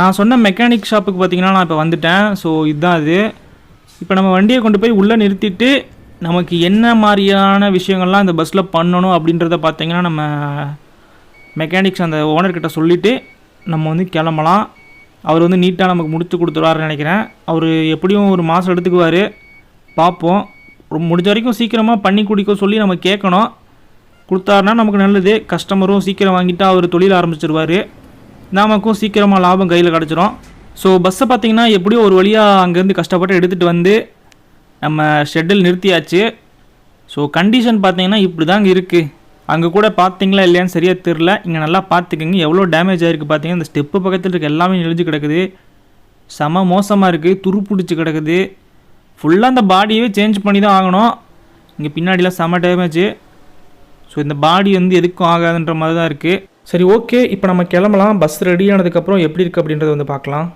நான் சொன்ன மெக்கானிக் ஷாப்புக்கு பார்த்தீங்கன்னா நான் இப்போ வந்துட்டேன். ஸோ இதுதான் அது. இப்போ நம்ம வண்டியை கொண்டு போய் உள்ளே நிறுத்திட்டு நமக்கு என்ன மாதிரியான விஷயங்கள்லாம் இந்த பஸ்ஸில் பண்ணணும் அப்படின்றத பார்த்தீங்கன்னா நம்ம மெக்கானிக்ஸ் அந்த ஓனர்கிட்ட சொல்லிவிட்டு நம்ம வந்து கிளம்பலாம். அவர் வந்து நீட்டாக நமக்கு முடித்து கொடுத்துருவாருன்னு நினைக்கிறேன். அவர் எப்படியும் ஒரு மாதம் எடுத்துக்குவார். பார்ப்போம். முடிஞ்ச வரைக்கும் சீக்கிரமாக பண்ணி குடிக்க சொல்லி நம்ம கேட்கணும். கொடுத்தாருனா நமக்கு நல்லது. கஸ்டமரும் சீக்கிரம் வாங்கிட்டு அவர் தொழில் ஆரம்பிச்சிருவார். நமக்கும் சீக்கிரமாக லாபம் கையில் கிடச்சிரும். ஸோ பஸ்ஸை பார்த்திங்கன்னா எப்படியும் ஒரு வழியாக அங்கேருந்து கஷ்டப்பட்டு எடுத்துகிட்டு வந்து நம்ம ஷெட்டில் நிறுத்தியாச்சு. ஸோ கண்டிஷன் பார்த்தீங்கன்னா இப்படி தாங்க இருக்குது அங்கே கூட பார்த்தீங்களா இல்லையான்னு சரியாக தெரில இங்கே நல்லா பார்த்துக்கங்க எவ்வளோ டேமேஜ் ஆகிருக்கு பார்த்தீங்கன்னா இந்த ஸ்டெப்பு பக்கத்தில் இருக்க எல்லாமே நெளிஞ்சு கிடக்குது. செம மோசமாக இருக்குது துரு பிடிச்சி கிடக்குது ஃபுல்லாக அந்த பாடியவே சேஞ்ச் பண்ணி தான் ஆகணும். இங்கே பின்னாடிலாம் செம டேமேஜ் ஸோ இந்த பாடி வந்து எதுக்கும் ஆகாதுன்ற மாதிரி தான் இருக்குது சரி ஓகே இப்போ நம்ம கிளம்பலாம். பஸ் ரெடி ஆனதுக்கப்புறம் எப்படி இருக்குது அப்படின்றத வந்து பார்க்கலாம்.